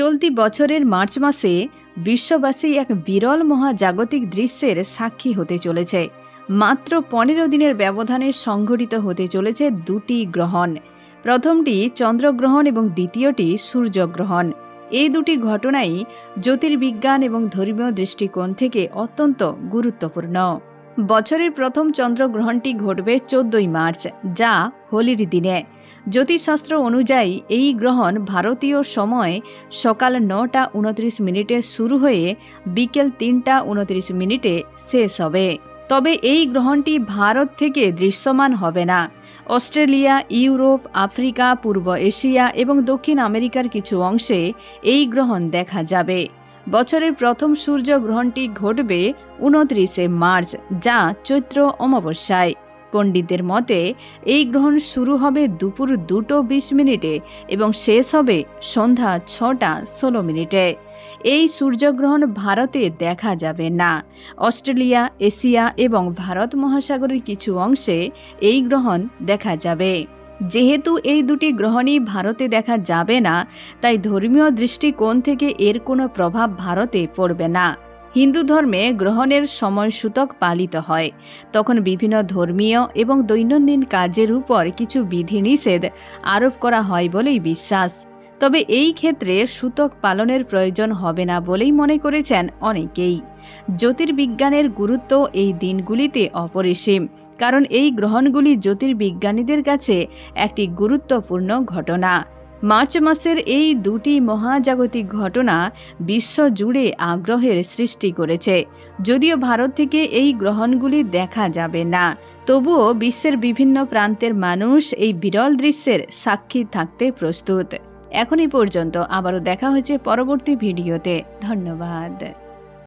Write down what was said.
চলতি বছরের মার্চ মাসে বিশ্ববাসী এক বিরল মহাজাগতিক দৃশ্যের সাক্ষী হতে চলেছে। মাত্র পনেরো দিনের ব্যবধানে সংঘটিত হতে চলেছে দুটি গ্রহণ। প্রথমটি চন্দ্রগ্রহণ এবং দ্বিতীয়টি সূর্যগ্রহণ। এই দুটি ঘটনাই জ্যোতির্বিজ্ঞান এবং ধর্মীয় দৃষ্টিকোণ থেকে অত্যন্ত গুরুত্বপূর্ণ। বছরের প্রথম চন্দ্রগ্রহণটি ঘটবে চোদ্দই মার্চ, যা হোলির দিনে। জ্যোতিষশাস্ত্র অনুযায়ী এই গ্রহণ ভারতীয় সময় সকাল নটা উনত্রিশ মিনিটে শুরু হয়ে বিকেল তিনটা উনত্রিশ মিনিটে শেষ হবে। তবে এই গ্রহণটি ভারত থেকে দৃশ্যমান হবে না। অস্ট্রেলিয়া, ইউরোপ, আফ্রিকা, পূর্ব এশিয়া এবং দক্ষিণ আমেরিকার কিছু অংশে এই গ্রহণ দেখা যাবে। বছরের প্রথম সূর্য গ্রহণটি ঘটবে উনত্রিশে মার্চ, যা চৈত্র অমাবস্যায়। পণ্ডিতদের মতে, এই গ্রহণ শুরু হবে দুপুর দুটো বিশ মিনিটে এবং শেষ হবে সন্ধ্যা ছটা ষোলো মিনিটে। এই সূর্যগ্রহণ ভারতে দেখা যাবে না। অস্ট্রেলিয়া, এশিয়া এবং ভারত মহাসাগরের কিছু অংশে এই গ্রহণ দেখা যাবে। যেহেতু এই দুটি গ্রহণই ভারতে দেখা যাবে না, তাই ধর্মীয় দৃষ্টিকোণ থেকে এর কোনো প্রভাব ভারতে পড়বে না। হিন্দু ধর্মে গ্রহণের সময় সূতক পালিত হয়। তখন বিভিন্ন ধর্মীয় এবং দৈনন্দিন কাজের উপর কিছু বিধিনিষেধ আরোপ করা হয় বলেই বিশ্বাস। তবে এই ক্ষেত্রে সূতক পালনের প্রয়োজন হবে না বলেই মনে করেছেন অনেকেই। জ্যোতির্বিজ্ঞানের গুরুত্ব এই দিনগুলিতে অপরিসীম, কারণ এই গ্রহণগুলি জ্যোতির্বিজ্ঞানীদের কাছে একটি গুরুত্বপূর্ণ ঘটনা। মার্চ মাসের এই দুটি মহাজাগতিক ঘটনা বিশ্ব জুড়ে আগ্রহের সৃষ্টি করেছে। যদিও ভারত থেকে এই গ্রহণগুলি দেখা যাবে না, তবুও বিশ্বের বিভিন্ন প্রান্তের মানুষ এই বিরল দৃশ্যের সাক্ষী থাকতে প্রস্তুত। এখনই পর্যন্ত আবারও দেখা হয়েছে পরবর্তী ভিডিওতে। ধন্যবাদ।